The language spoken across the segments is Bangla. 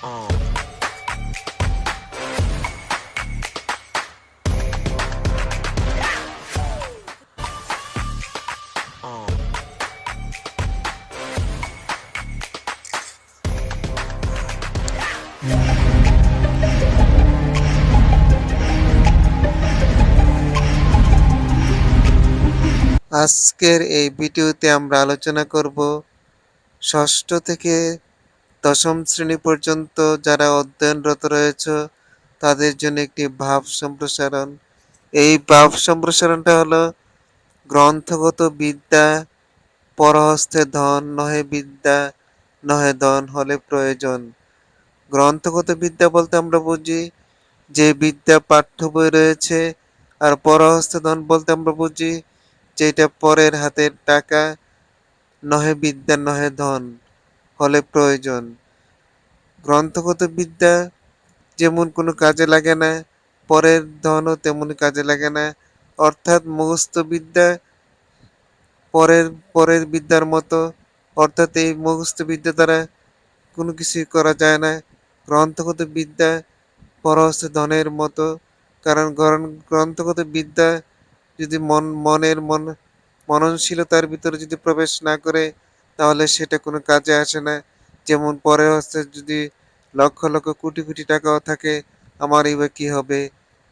Oh. আজকের এই ভিডিওতে আমরা আলোচনা করব ষষ্ঠ থেকে দশম শ্রেণি পর্যন্ত যারা অধ্যয়নরত রয়েছে, তাদের জন্য একটি ভাব সম্প্রসারণ। এই ভাব সম্প্রসারণটা হলো গ্রন্থগত বিদ্যা, পরহস্তে ধন নহে বিদ্যা, নহে ধন হলে প্রয়োজন। গ্রন্থগত বিদ্যা বলতে আমরা বুঝি যে বিদ্যা পাঠ্য বই রয়েছে, আর পরহস্তে ধন বলতে আমরা বুঝি যেটা পরের হাতের টাকা, নহে বিদ্যা, নহে ধন। হলে প্রয়োজন। গ্রন্থগত বিদ্যা যেমন কোনো কাজে লাগে না, পরের ধনও তেমন কাজে লাগে না। অর্থাৎ মুখস্থ বিদ্যা পরের পরের বিদ্যার মতো। অর্থাৎ এই মুখস্থ বিদ্যা দ্বারা কোনো কিছুই করা যায় না। গ্রন্থগত বিদ্যা পরহস্ত ধনের মতো। কারণ গ্রন্থগত বিদ্যা যদি মন, মনের মন, মননশীলতার ভিতরে যদি প্রবেশ না করে তাহলে সেটা কোনো কাজে আসে না। যেমন পরে হস্তে যদি লক্ষ লক্ষ কোটি কোটি টাকাও থাকে আমার এবার কী হবে?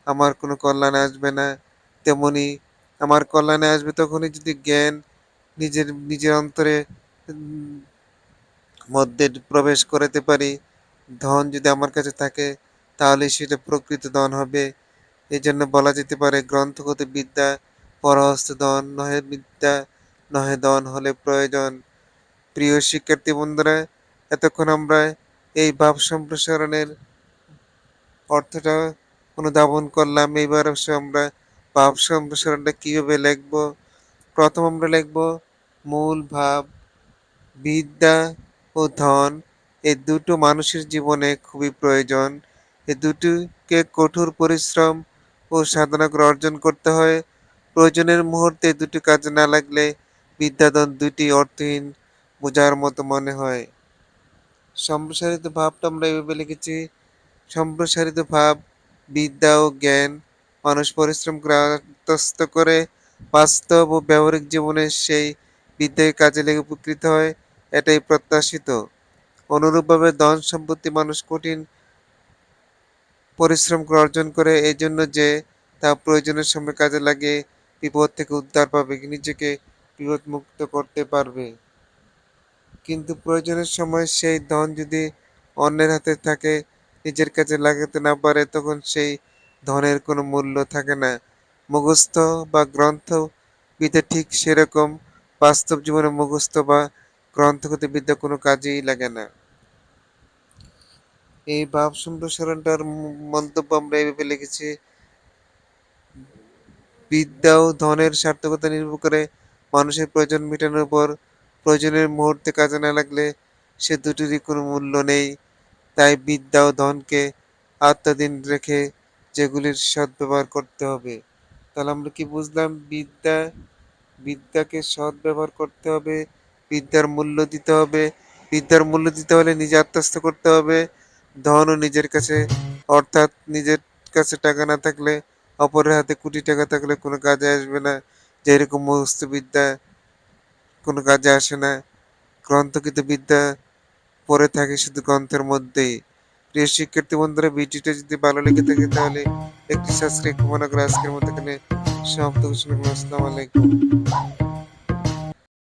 আমার কোনো কল্যাণে আসবে না। তেমনি আমার কল্যাণে আসবে তখনই যদি জ্ঞান নিজের নিজের অন্তরে মধ্যে প্রবেশ করাতে পারি। ধন যদি আমার কাছে থাকে তাহলে সেটা প্রকৃত ধন হবে। এই জন্য বলা যেতে পারে গ্রন্থগত বিদ্যা, পরহস্ত ধন নহে বিদ্যা, নহে ধন হলে প্রয়োজন। প্রিয় শিক্ষার্থী বন্ধুরা, এতক্ষণ আমরা এই ভাব সম্প্রসারণের অর্থটা অনুধাবন করলাম। এইবার অবশ্য আমরা ভাব সম্প্রসারণটা কীভাবে লিখব? প্রথম আমরা লিখব, মূল ভাব, বিদ্যা ও ধন এই দুটো মানুষের জীবনে খুবই প্রয়োজন। এই দুটোকে কঠোর পরিশ্রম ও সাধনা করে অর্জন করতে হয়। প্রয়োজনের মুহূর্তে দুটি কাজে না লাগলে বিদ্যাধন দুটি অর্থহীন বোঝার মতো মনে হয়। সম্প্রসারিত ভাবটা আমরা এভাবে লিখেছি, সম্প্রসারিত ভাব, বিদ্যা ও জ্ঞান, মানুষ পরিশ্রম আত্মস্থ করে বাস্তব ও ব্যবহারিক জীবনে সেই বিদ্যায় কাজে লেগে উপকৃত হয়, এটাই প্রত্যাশিত। অনুরূপভাবে ধন সম্পত্তি মানুষ কঠিন পরিশ্রম অর্জন করে এই জন্য যে তা প্রয়োজনের সময় কাজে লাগে, বিপদ থেকে উদ্ধার পাবে, নিজেকে বিপদ মুক্ত করতে পারবে। কিন্তু প্রয়োজনের সময় সেই ধন যদি অন্যের হাতে থাকে, নিজের কাছে লাগাতে না পারে, তখন সেই ধনের কোনো মূল্য থাকে না। মুখস্থ বা গ্রন্থ বিদ্যা ঠিক সেরকম, বাস্তব জীবনে মুখস্থ বা গ্রন্থগত বিদ্যা কোনো কাজেই লাগে না। এই ভাব সম্প্রসারণটার মন্তব্য আমরা এইভাবে লিখেছি, বিদ্যা ও ধনের সার্থকতা নির্ভর করে মানুষের প্রয়োজন মেটানোর উপর প্রয়োজনের মুহূর্তে কাজে না লাগলে সে দুটিরই কোনো মূল্য নেই। তাই বিদ্যা ও ধনকে আত্মাধীন রেখে যেগুলির সদ্ব্যবহার করতে হবে। তাহলে আমরা কি বুঝলাম বিদ্যা, বিদ্যাকে সৎ ব্যবহার করতে হবে, বিদ্যার মূল্য দিতে হবে, বিদ্যার মূল্য দিতে হলে নিজে আত্মস্থ করতে হবে। ধনও নিজের কাছে, অর্থাৎ নিজের কাছে টাকা না থাকলে, অপরের হাতে কোটি টাকা থাকলে কোনো কাজে আসবে না। যেরকম মুখস্থ বিদ্যা কোনো কাজে আসে না। গ্রন্থকৃত বিদ্যা পড়ে থাকে শুধু গ্রন্থের মধ্যেই। প্রিয় শিক্ষার্থী বন্ধুরা, ভিডিওটা যদি ভালো লেগে থাকে তাহলে একটি সাবস্ক্রাইব মনে করে আজকের এখানে সমাপ্ত ঘোষণা করলাম আসসালামু আলাইকুম।